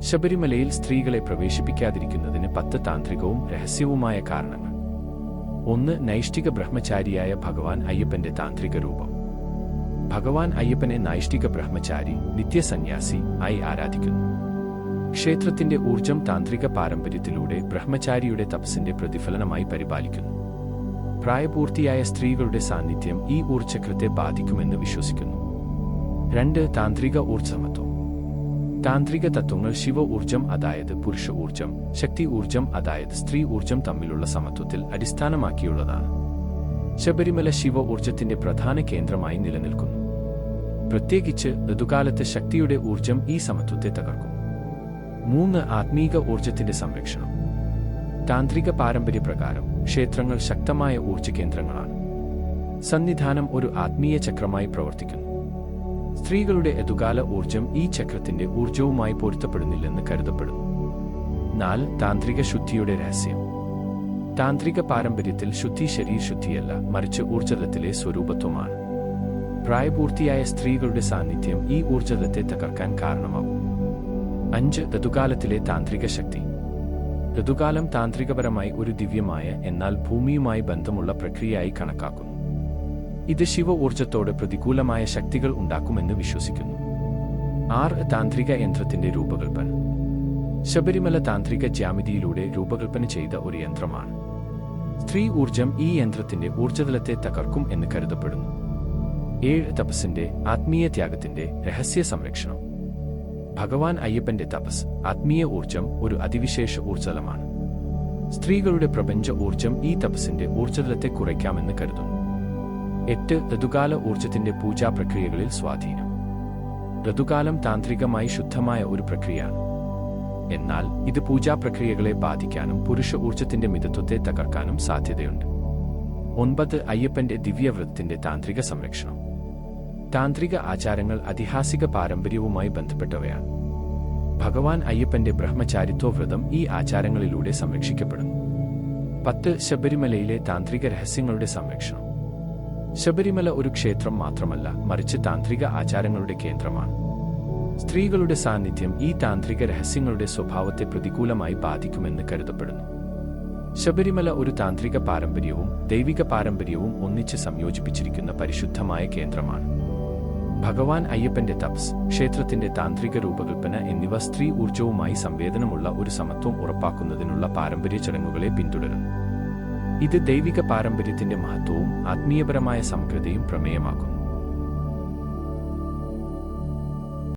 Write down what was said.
ശബരിമലയിൽ സ്ത്രീകളെ പ്രവേശിപ്പിക്കാതിരിക്കുന്നതിന് പത്ത് താന്ത്രികവും രഹസ്യവുമായ കാരണങ്ങൾ. ഒന്ന് നൈഷ്ഠിക ബ്രഹ്മചാരിയായ ഭഗവാൻ അയ്യപ്പന്റെ താന്ത്രിക രൂപം. ഭഗവാൻ അയ്യപ്പനെ നൈഷ്ഠിക ബ്രഹ്മചാരി നിത്യസന്യാസി ആയി ആരാധിക്കുന്നു. ക്ഷേത്രത്തിന്റെ ഊർജം താന്ത്രിക പാരമ്പര്യത്തിലൂടെ ബ്രഹ്മചാരിയുടെ തപസ്സിന്റെ പ്രതിഫലനമായി പരിപാലിക്കുന്നു. പ്രായപൂർത്തിയായ സ്ത്രീകളുടെ സാന്നിധ്യം ഈ ഊർജക്രത്തെ ബാധിക്കുമെന്ന് വിശ്വസിക്കുന്നു. രണ്ട് താന്ത്രിക ഊർജമത്വം. താന്ത്രിക തത്വങ്ങൾ ശിവ ഊർജം അതായത് പുരുഷ ഊർജം ശക്തി ഊർജം അതായത് സ്ത്രീ ഊർജം തമ്മിലുള്ള സമത്വത്തിൽ അടിസ്ഥാനമാക്കിയുള്ളതാണ്. ശബരിമല ശിവ ഊർജത്തിന്റെ പ്രധാന കേന്ദ്രമായി നിലനിൽക്കുന്നു. പ്രത്യേകിച്ച് ഋതുകാലത്തെ ശക്തിയുടെ ഊർജം ഈ സമത്വത്തെ തകർക്കും. മൂന്ന് ആത്മീക ഊർജത്തിന്റെ സംരക്ഷണം. താന്ത്രിക പാരമ്പര്യപ്രകാരം ക്ഷേത്രങ്ങൾ ശക്തമായ ഊർജ കേന്ദ്രങ്ങളാണ്. സന്നിധാനം ഒരു ആത്മീയ ചക്രമായി പ്രവർത്തിക്കുന്നു. സ്ത്രീകളുടെ എതുകാല ഊർജം ഈ ചക്രത്തിന്റെ ഊർജവുമായി പൊരുത്തപ്പെടുന്നില്ലെന്ന് കരുതപ്പെടുന്നു. നാല് താന്ത്രിക ശുദ്ധിയുടെ രഹസ്യം. താന്ത്രിക പാരമ്പര്യത്തിൽ ശുദ്ധി ശരീരശുദ്ധിയല്ല മറിച്ച് ഊർജതത്തിലെ സ്വരൂപത്വമാണ്. പ്രായപൂർത്തിയായ സ്ത്രീകളുടെ സാന്നിധ്യം ഈ ഊർജതത്തെ തകർക്കാൻ കാരണമാകും. അഞ്ച് ഋതുകാലത്തിലെ താന്ത്രിക ശക്തി. ഋതുകാലം താന്ത്രികപരമായി ഒരു ദിവ്യമായ എന്നാൽ ഭൂമിയുമായി ബന്ധമുള്ള പ്രക്രിയയായി കണക്കാക്കുന്നു. ഇത് ശിവ ഊർജത്തോട് പ്രതികൂലമായ ശക്തികൾ ഉണ്ടാക്കുമെന്ന് വിശ്വസിക്കുന്നു. ആറ് താന്ത്രിക യന്ത്രത്തിന്റെ രൂപകൽപ്പന. ശബരിമല താന്ത്രിക ജ്യാമിതിയിലൂടെ രൂപകൽപ്പന ചെയ്ത ഒരു യന്ത്രമാണ്. സ്ത്രീ ഊർജം ഈ യന്ത്രത്തിന്റെ ഊർജതലത്തെ തകർക്കും എന്ന് കരുതപ്പെടുന്നു. ഏഴ് തപസ്സിന്റെ ആത്മീയ ത്യാഗത്തിന്റെ രഹസ്യ സംരക്ഷണം. ഭഗവാൻ അയ്യപ്പന്റെ തപസ് ആത്മീയ ഊർജം ഒരു അതിവിശേഷ ഊർജലമാണ് സ്ത്രീകളുടെ പ്രപഞ്ച ഊർജം ഈ തപസ്സിന്റെ ഊർജതലത്തെ കുറയ്ക്കാമെന്ന് കരുതുന്നു. എട്ട് ഋതുകാല ഊർജത്തിന്റെ പൂജാ പ്രക്രിയകളിൽ സ്വാധീനം. ഋതുകാലം താന്ത്രികമായി ശുദ്ധമായ ഒരു പ്രക്രിയയാണ്. എന്നാൽ ഇത് പൂജാ പ്രക്രിയകളെ ബാധിക്കാനും പുരുഷ ഊർജത്തിന്റെ മിതത്വത്തെ തകർക്കാനും സാധ്യതയുണ്ട്. ഒൻപത് അയ്യപ്പന്റെ ദിവ്യവ്രതത്തിന്റെ താന്ത്രിക സംരക്ഷണം. താന്ത്രിക ആചാരങ്ങൾ അതിഹാസിക പാരമ്പര്യവുമായി ബന്ധപ്പെട്ടവയാണ്. ഭഗവാൻ അയ്യപ്പന്റെ ബ്രഹ്മചാരിത്വവ്രതം ഈ ആചാരങ്ങളിലൂടെ സംരക്ഷിക്കപ്പെടുന്നു. പത്ത് ശബരിമലയിലെ താന്ത്രിക രഹസ്യങ്ങളുടെ സംരക്ഷണം. ശബരിമല ഒരു ക്ഷേത്രം മാത്രമല്ല മറിച്ച് താന്ത്രിക ആചാരങ്ങളുടെ കേന്ദ്രമാണ്. സ്ത്രീകളുടെ സാന്നിധ്യം ഈ താന്ത്രിക രഹസ്യങ്ങളുടെ സ്വഭാവത്തെ പ്രതികൂലമായി ബാധിക്കുമെന്ന് കരുതപ്പെടുന്നു. ശബരിമല ഒരു താന്ത്രിക പാരമ്പര്യവും ദൈവിക പാരമ്പര്യവും ഒന്നിച്ച് സംയോജിപ്പിച്ചിരിക്കുന്ന പരിശുദ്ധമായ കേന്ദ്രമാണ്. ഭഗവാൻ അയ്യപ്പന്റെ തപസ് ക്ഷേത്രത്തിന്റെ താന്ത്രിക രൂപകൽപ്പന എന്നിവ സ്ത്രീ ഊർജവുമായി സംവേദനമുള്ള ഒരു സമത്വം ഉറപ്പാക്കുന്നതിനുള്ള പാരമ്പര്യ ചടങ്ങുകളെ പിന്തുടരുന്നു. ഇത് ദൈവിക പാരമ്പര്യത്തിന്റെ മഹത്വവും ആത്മീയപരമായ സമഗ്രതയും പ്രമേയമാക്കുന്നു.